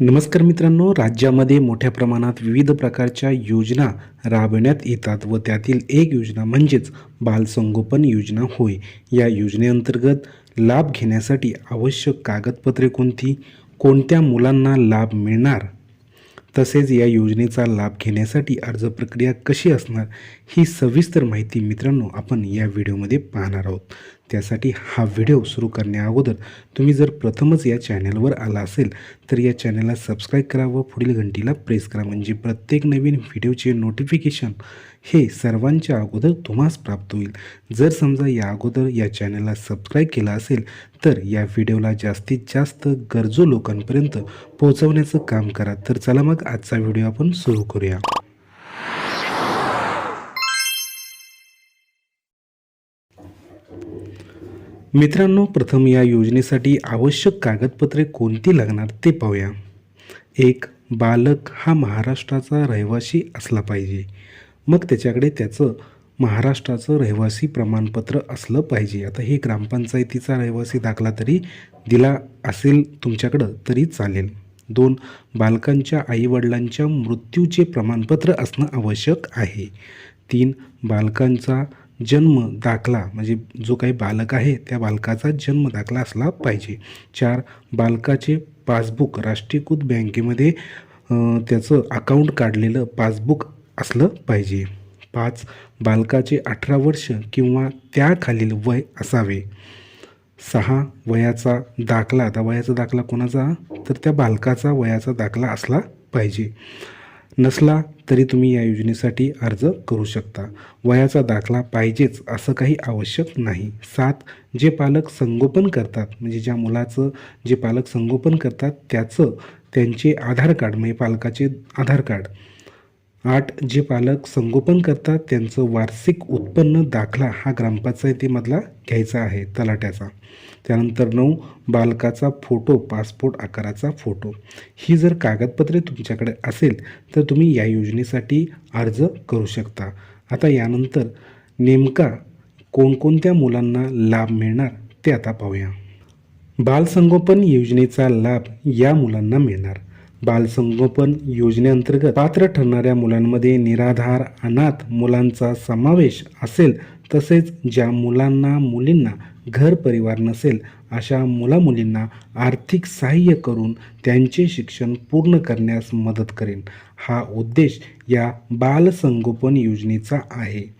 नमस्कार मित्रांनो राज्यामध्ये मोठ्या प्रमाणात विविध प्रकारच्या योजना राबविण्यात येतात व त्यातील एक योजना म्हणजेच बालसंगोपन योजना होय. या योजनेअंतर्गत लाभ घेण्यासाठी आवश्यक कागदपत्रे कोणती? कोणत्या मुलांना लाभ मिळणार? तसेच या योजनेचा लाभ घेण्यासाठी अर्ज प्रक्रिया कशी असणार? ही सविस्तर माहिती मित्रांनो आपण या व्हिडिओमध्ये पाहणार आहोत. त्यासाठी हा व्हिडिओ सुरू करण्याअगोदर तुम्ही जर प्रथमच या चॅनलवर आला असेल तर या चॅनलला सबस्क्राईब करा व पुढील घंटीला प्रेस करा. म्हणजे प्रत्येक नवीन व्हिडिओचे नोटिफिकेशन हे सर्वांच्या अगोदर तुम्हास प्राप्त होईल. जर समजा या अगोदर या चॅनलला सबस्क्राईब केला असेल तर या व्हिडिओला जास्तीत जास्त गरजू लोकांपर्यंत पोहोचवण्याचं काम करा. तर चला मग आजचा व्हिडिओ आपण सुरू करूया. मित्रांनो प्रथम या योजनेसाठी आवश्यक कागदपत्रे कोणती लागणार ते पाहूया. एक बालक हा महाराष्ट्राचा रहिवासी असला पाहिजे. मग त्याच्याकडे त्याचं महाराष्ट्राचं रहिवासी प्रमाणपत्र असलं पाहिजे. आता हे ग्रामपंचायतीचा रहिवासी दाखला तरी दिला असेल तुमच्याकडं तरी चालेल. दोन बालकांच्या आईवडिलांच्या मृत्यूचे प्रमाणपत्र असणं आवश्यक आहे. तीन बालकांचा जन्म दाखला म्हणजे जो काही बालक आहे त्या बालकाचा जन्म दाखला असला पाहिजे. चार बालकाचे पासबुक राष्ट्रीयकृत बँकेमध्ये त्याचं अकाउंट काढलेलं पासबुक असलं पाहिजे. पाच बालकाचे अठरा वर्ष किंवा त्याखालील वय असावे. सहा वयाचा दाखला आता वयाचा दाखला कोणाचा? तर त्या बालकाचा वयाचा दाखला असला पाहिजे. नसला तरी तुम्ही या योजनेसाठी अर्ज करू शकता. वयाचा दाखला पाहिजेच असं काही आवश्यक नाही. सात जे पालक संगोपन करतात म्हणजे ज्या मुलाचं जे पालक संगोपन करतात त्याचं त्यांचे आधार कार्ड म्हणजे पालकाचे आधार कार्ड. आठ जे पालक संगोपन करतात त्यांचं वार्षिक उत्पन्न दाखला हा ग्रामपंचायतीमधला घ्यायचा आहे तलाट्याचा. त्यानंतर नऊ बालकाचा फोटो पासपोर्ट आकाराचा फोटो. ही जर कागदपत्रे तुमच्याकडे असेल तर तुम्ही या योजनेसाठी अर्ज करू शकता. आता यानंतर नेमका कोणकोणत्या मुलांना लाभ मिळणार ते आता पाहूया. बालसंगोपन योजनेचा लाभ या मुलांना मिळणार. बालसंगोपन योजनेअंतर्गत पात्र ठरणाऱ्या मुलांमध्ये निराधार अनाथ मुलांचा समावेश असेल तसेच ज्या मुलांना मुलींना घर परिवार नसेल अशा मुलामुलींना आर्थिक सहाय्य करून त्यांचे शिक्षण पूर्ण करण्यास मदत करेन. हा उद्देश या बालसंगोपन योजनेचा आहे.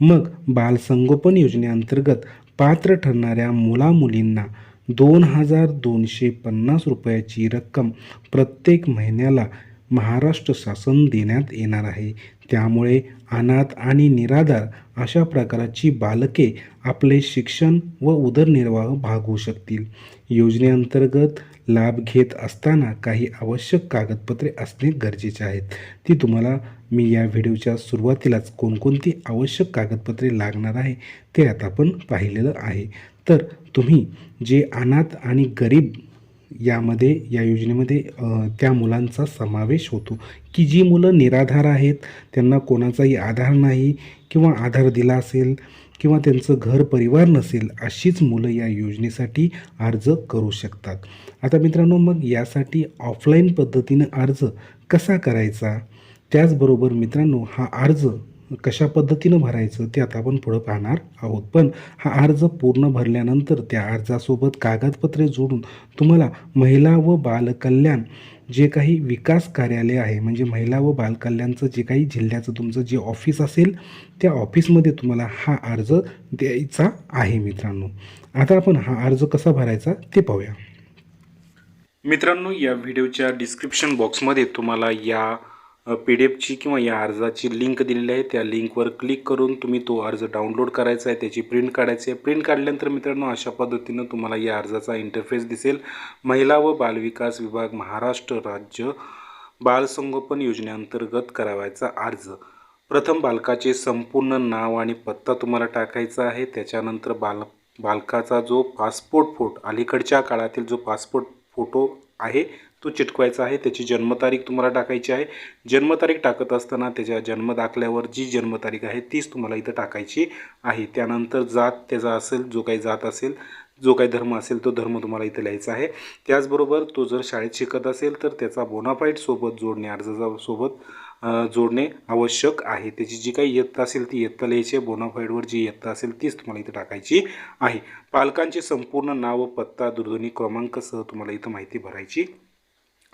मग बालसंगोपन योजनेअंतर्गत पात्र ठरणाऱ्या मुलामुलींना दोन हजार दोनशे पन्नास रुपयाची रक्कम प्रत्येक महिन्याला महाराष्ट्र शासन देण्यात येणार आहे. त्यामुळे अनाथ आणि निराधार अशा प्रकारची बालके आपले शिक्षण व उदरनिर्वाह भागवू शकतील. योजनेअंतर्गत लाभ घेत असताना काही आवश्यक कागदपत्रे असणे गरजेचे आहेत. ती तुम्हाला मी या व्हिडिओच्या सुरुवातीलाच कोणकोणती आवश्यक कागदपत्रे लागणार आहे ते आता आपण पाहिलेलं आहे. तर तुम्ही जे अनाथ आणि गरीब यामध्ये या योजनेमध्ये त्या मुलांचा समावेश होतो. की जी मुलं निराधार आहेत त्यांना कोणाचाही आधार नाही किंवा आधार दिला असेल किंवा त्यांचं घर परिवार नसेल अशीच मुलं या योजनेसाठी अर्ज करू शकतात. आता मित्रांनो मग यासाठी ऑफलाईन पद्धतीनं अर्ज कसा करायचा? त्याचबरोबर मित्रांनो हा अर्ज कशा पद्धतीनं भरायचं ते आता आपण पुढं पाहणार आहोत. पण हा अर्ज पूर्ण भरल्यानंतर त्या अर्जासोबत कागदपत्रे जोडून तुम्हाला महिला व बालकल्याण जे काही विकास कार्यालय आहे म्हणजे महिला व बालकल्याणचं जे काही जिल्ह्याचं तुमचं जे ऑफिस असेल त्या ऑफिसमध्ये तुम्हाला हा अर्ज द्यायचा आहे मित्रांनो. आता आपण हा अर्ज कसा भरायचा ते पाहूया. मित्रांनो या व्हिडिओच्या डिस्क्रिप्शन बॉक्समध्ये तुम्हाला या पी डी एफची किंवा या अर्जाची लिंक दिलेली आहे. त्या लिंकवर क्लिक करून तुम्ही तो अर्ज डाउनलोड करायचा आहे. त्याची प्रिंट काढायची आहे. प्रिंट काढल्यानंतर मित्रांनो अशा पद्धतीनं तुम्हाला या अर्जाचा इंटरफेस दिसेल. महिला व बालविकास विभाग महाराष्ट्र राज्य बालसंगोपन योजनेअंतर्गत करावायचा अर्ज. प्रथम बालकाचे संपूर्ण नाव आणि पत्ता तुम्हाला टाकायचा आहे. त्याच्यानंतर बाल बालकाचा जो पासपोर्ट फोटो अलीकडच्या काळातील जो पासपोर्ट फोटो आहे तो चिटकवायचा आहे त्याची जन्मतारीख तुम्हाला टाकायची आहे. जन्मतारीख टाकत असताना त्याच्या जन्मदाखल्यावर जी जन्मतारीख आहे तीच तुम्हाला इथं टाकायची आहे. त्यानंतर जात त्याचा असेल जो काही जात असेल जो काही धर्म असेल तो धर्म तुम्हाला इथं लिहायचा आहे. त्याचबरोबर तो जर शाळेत शिकत असेल तर त्याचा बोनाफाईट सोबत जोडणे अर्जाचा सोबत जोडणे आवश्यक आहे. त्याची जी काही इयत्ता असेल ती इयत्ता लिहायची आहे. बोनाफाईडवर जी इयत्ता असेल तीच तुम्हाला इथं टाकायची आहे. पालकांचे संपूर्ण नाव पत्ता दूरध्वनी क्रमांकसह तुम्हाला इथं माहिती भरायची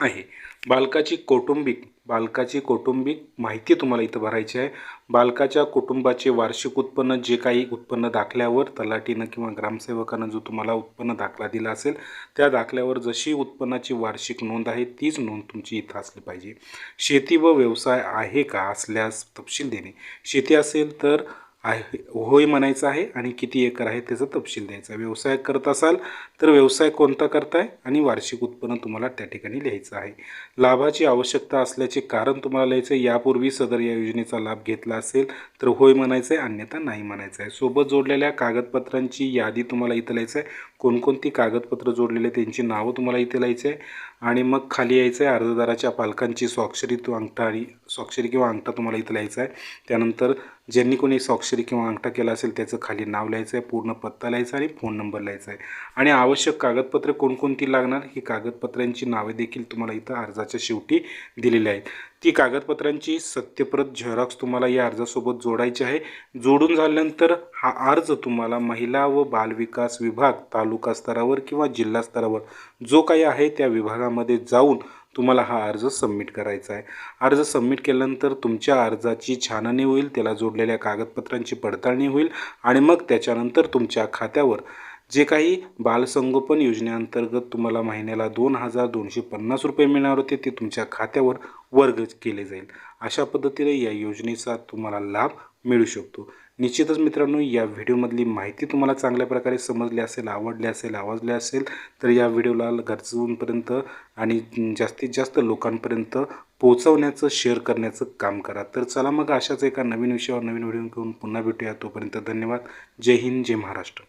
आहे. बालकाची कौटुंबिक बालकाची कौटुंबिक माहिती तुम्हाला इथं भरायची आहे. बालकाच्या कुटुंबाचे वार्षिक उत्पन्न जे काही उत्पन्न दाखल्यावर तलाटीनं किंवा ग्रामसेवकानं जो तुम्हाला उत्पन्न दाखला दिला असेल त्या दाखल्यावर जशी उत्पन्नाची वार्षिक नोंद आहे तीच नोंद तुमची इथं असली पाहिजे. शेती व व्यवसाय आहे का असल्यास तपशील देणे. शेती असेल तर आहे होय म्हणायचं आहे आणि किती एकर आहे त्याचा तपशील द्यायचा व्यवसाय करत असाल तर व्यवसाय कोणता करताय आणि वार्षिक उत्पन्न तुम्हाला त्या ठिकाणी लिहायचं आहे. लाभाची आवश्यकता असल्याचे कारण तुम्हाला लिहायचं आहे. यापूर्वी सदर या योजनेचा लाभ घेतला असेल तर होय म्हणायचं आहे अन्यथा नाही म्हणायचं आहे. सोबत जोडलेल्या कागदपत्रांची यादी तुम्हाला इथं लिहायचं आहे. कोणकोणती कागदपत्र जोडलेले त्यांची नावं तुम्हाला इथे लिहायचं आहे. आणि मग खाली यायचं आहे अर्जदाराच्या पालकांची स्वाक्षरी तो अंगठा आणि स्वाक्षरी किंवा अंगठा तुम्हाला इथं लिहायचा आहे. त्यानंतर ज्यांनी कोणी स्वाक्षरी किंवा अंगठा केला असेल त्याचं खाली नाव लिहायचं आहे पूर्ण पत्ता लिहायचा आणि फोन नंबर लिहायचा आहे. आणि आवश्यक कागदपत्रे कोणकोणती लागणार ही कागदपत्रांची नावे देखील तुम्हाला इथं अर्जाच्या शेवटी दिलेली आहेत. ती कागदपत्रांची सत्यप्रत झेरॉक्स तुम्हाला या अर्जासोबत जोडायची आहे. जोडून झाल्यानंतर हा अर्ज तुम्हाला महिला व बालविकास विभाग तालुका स्तरावर किंवा जिल्हा स्तरावर जो काही आहे त्या विभागामध्ये जाऊन तुम्हाला हा अर्ज सबमिट करायचा आहे. अर्ज सबमिट केल्यानंतर तुमच्या अर्जाची छाननी होईल त्याला जोडलेल्या कागदपत्रांची पडताळणी होईल आणि मग त्याच्यानंतर तुमच्या खात्यावर जे काही बालसंगोपन योजनेअंतर्गत तुम्हाला महिन्याला दोन हजार दोनशे पन्नास रुपये मिळणार होते ते तुमच्या खात्यावर वर्ग केले जाईल. अशा पद्धतीने या योजनेचा तुम्हाला लाभ मिळू शकतो. निश्चितच मित्रांनो या व्हिडिओमधली माहिती तुम्हाला चांगल्या प्रकारे समजली असेल आवडली असेल आवाजली असेल तर या व्हिडिओला गरजूंपर्यंत आणि जास्तीत जास्त लोकांपर्यंत पोचवण्याचं शेअर करण्याचं काम करा. तर चला मग अशाच एका नवीन विषयावर नवीन व्हिडिओ घेऊन पुन्हा भेटूया. तोपर्यंत धन्यवाद. जय हिंद जय महाराष्ट्र.